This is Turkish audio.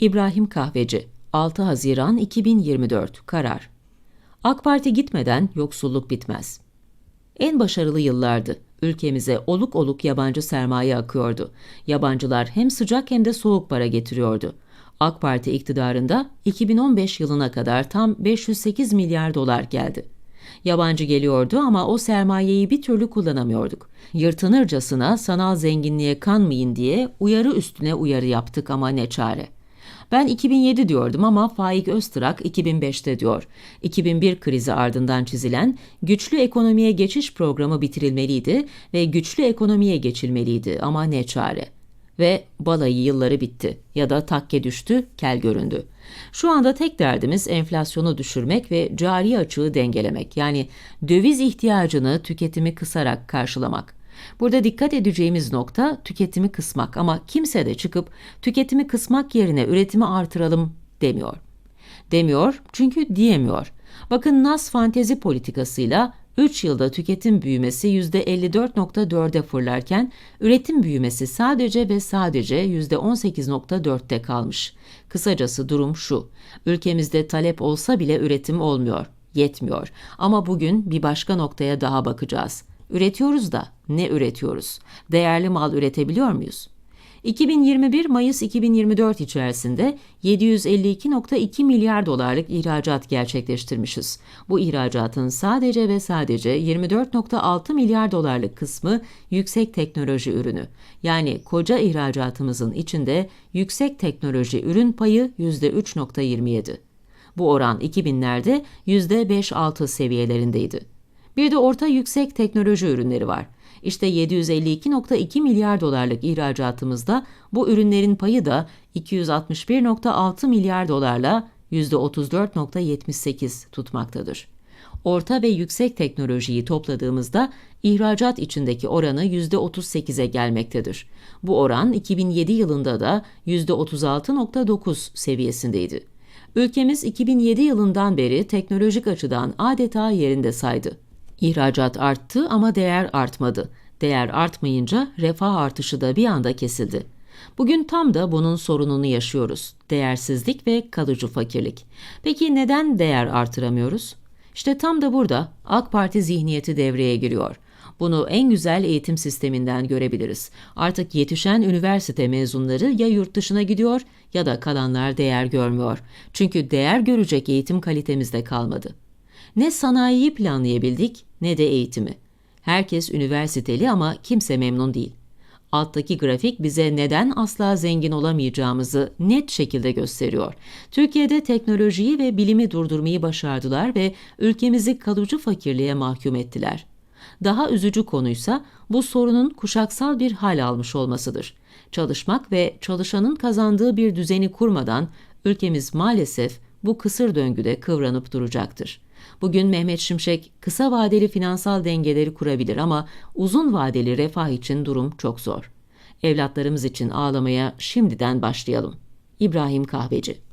İbrahim Kahveci 6 Haziran 2024 Karar AK Parti gitmeden yoksulluk bitmez. En başarılı yıllardı. Ülkemize oluk oluk yabancı sermaye akıyordu. Yabancılar hem sıcak hem de soğuk para getiriyordu. AK Parti iktidarında 2015 yılına kadar tam 508 milyar dolar geldi. Yabancı geliyordu ama o sermayeyi bir türlü kullanamıyorduk. Yırtınırcasına sanal zenginliğe kanmayın diye uyarı üstüne uyarı yaptık ama ne çare. Ben 2007 diyordum ama Faik Öztrak 2005'te diyor. 2001 krizi ardından çizilen güçlü ekonomiye geçiş programı bitirilmeliydi ve güçlü ekonomiye geçilmeliydi ama ne çare. Ve balayı yılları bitti ya da takke düştü, kel göründü. Şu anda tek derdimiz enflasyonu düşürmek ve cari açığı dengelemek. Yani döviz ihtiyacını tüketimi kısarak karşılamak. Burada dikkat edeceğimiz nokta tüketimi kısmak ama kimse de çıkıp tüketimi kısmak yerine üretimi artıralım demiyor. Demiyor çünkü diyemiyor. Bakın Nas fantezi politikasıyla 3 yılda tüketim büyümesi %54.4'e fırlarken üretim büyümesi sadece ve sadece %18.4'te kalmış. Kısacası durum şu. Ülkemizde talep olsa bile üretim olmuyor, yetmiyor. Ama bugün bir başka noktaya daha bakacağız. Üretiyoruz da ne üretiyoruz? Değerli mal üretebiliyor muyuz? 2021 Mayıs 2024 içerisinde 752.2 milyar dolarlık ihracat gerçekleştirmişiz. Bu ihracatın sadece ve sadece 24.6 milyar dolarlık kısmı yüksek teknoloji ürünü. Yani koca ihracatımızın içinde yüksek teknoloji ürün payı %3.27. Bu oran 2000'lerde %5-6 seviyelerindeydi. Bir de orta yüksek teknoloji ürünleri var. İşte 752.2 milyar dolarlık ihracatımızda bu ürünlerin payı da 261.6 milyar dolarla %34.78 tutmaktadır. Orta ve yüksek teknolojiyi topladığımızda ihracat içindeki oranı %38'e gelmektedir. Bu oran 2007 yılında da %36.9 seviyesindeydi. Ülkemiz 2007 yılından beri teknolojik açıdan adeta yerinde saydı. İhracat arttı ama değer artmadı. Değer artmayınca refah artışı da bir anda kesildi. Bugün tam da bunun sorununu yaşıyoruz. Değersizlik ve kalıcı fakirlik. Peki neden değer artıramıyoruz? İşte tam da burada AK Parti zihniyeti devreye giriyor. Bunu en güzel eğitim sisteminden görebiliriz. Artık yetişen üniversite mezunları ya yurt dışına gidiyor ya da kalanlar değer görmüyor. Çünkü değer görecek eğitim kalitemizde kalmadı. Ne sanayiyi planlayabildik ne de eğitimi. Herkes üniversiteli ama kimse memnun değil. Alttaki grafik bize neden asla zengin olamayacağımızı net şekilde gösteriyor. Türkiye'de teknolojiyi ve bilimi durdurmayı başardılar ve ülkemizi kalıcı fakirliğe mahkum ettiler. Daha üzücü konuysa bu sorunun kuşaksal bir hal almış olmasıdır. Çalışmak ve çalışanın kazandığı bir düzeni kurmadan ülkemiz maalesef bu kısır döngüde kıvranıp duracaktır. Bugün Mehmet Şimşek kısa vadeli finansal dengeleri kurabilir ama uzun vadeli refah için durum çok zor. Evlatlarımız için ağlamaya şimdiden başlayalım. İbrahim Kahveci